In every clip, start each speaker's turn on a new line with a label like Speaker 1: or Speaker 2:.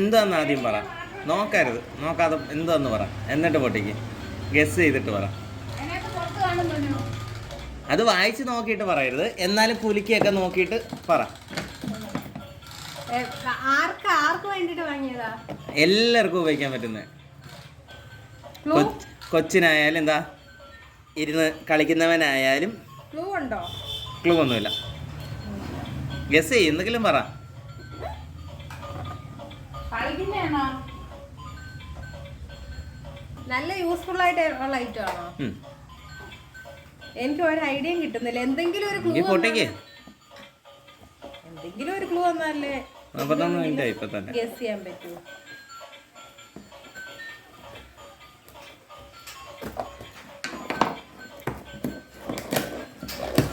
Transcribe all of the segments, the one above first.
Speaker 1: എന്താന്ന് ആദ്യം പറ. നോക്കരുത്. നോക്കാതെ എന്താന്ന് പറ. എന്നിട്ട് പൊട്ടിക്ക്. ഗസ് ചെയ്തിട്ട് പറ. അത് വായിച്ച് നോക്കിയിട്ട് പറയരുത്. എന്നാലും കുലുക്കിയൊക്കെ നോക്കിയിട്ട് പറ. എല്ലാവർക്കും ഉപയോഗിക്കാൻ
Speaker 2: പറ്റുന്ന.
Speaker 1: കൊച്ചിനായാലും എന്താ? ഇരുന്ന് കളിക്കുന്നവനായാലും
Speaker 2: ക്ലൂ
Speaker 1: ഒന്നുമില്ല. ഗസ് ചെയ്യും. എന്തെങ്കിലും പറ.
Speaker 2: കളിക്കുന്നതാണോ നല്ല യൂസ്ഫുൾ ആയിട്ട് ഉള്ള ഐറ്റം ആണോ എനിക്ക് ഒരു ഐഡിയയും കിട്ടുന്നില്ല. എന്തെങ്കിലും ഒരു ക്ലൂ എന്തെങ്കിലും ഒരു ക്ലൂ വന്നാലേ ഗസ് ചെയ്യാൻ പറ്റൂ.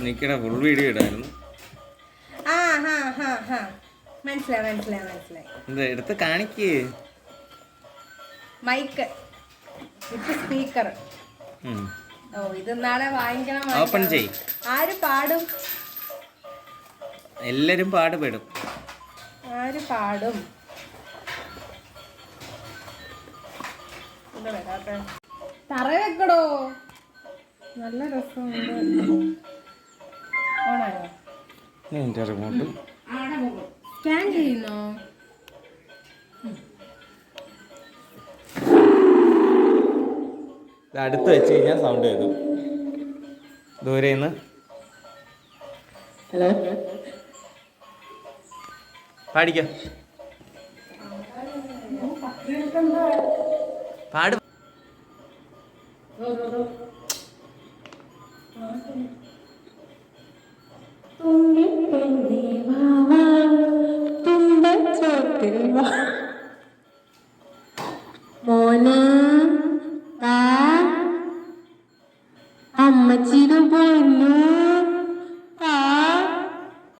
Speaker 1: നിക്കടെ ഫുൾ വീഡിയോ ഇടായിരുന്നു.
Speaker 2: ആ ഹാ ഹാ ഹാ. മനസ്സിലായി മനസ്സിലായി മനസ്സിലായി.
Speaker 1: ഇത് എടുത്ത് കാണിക്ക്.
Speaker 2: മൈക്ക്. With speaker.
Speaker 1: ഉം.
Speaker 2: ഓ ഇത് നാളെ വാങ്ങിക്കണം
Speaker 1: Open
Speaker 2: വാങ്ങിക്കണം.
Speaker 1: ചെയ്യ്.
Speaker 2: ആര് പാടും?
Speaker 1: എല്ലാരും പാടുപെടും.
Speaker 2: ആര് പാടും. തറ വെക്കടോ. നല്ല രസമുണ്ട്. ഓണായോ?
Speaker 1: എന്റെ റിമോട്ട്
Speaker 2: സ്കാൻ ചെയ്യുന്നോ?
Speaker 1: അടുത്ത് വെച്ച് കഴിഞ്ഞാൽ സൗണ്ട് ചെയ്തു ദൂരെ നിന്ന്
Speaker 2: ഹലോ
Speaker 1: പാടിക്കോ? പാട്.
Speaker 3: മോനെ അമ്മച്ചിയുടെ പൊന്നു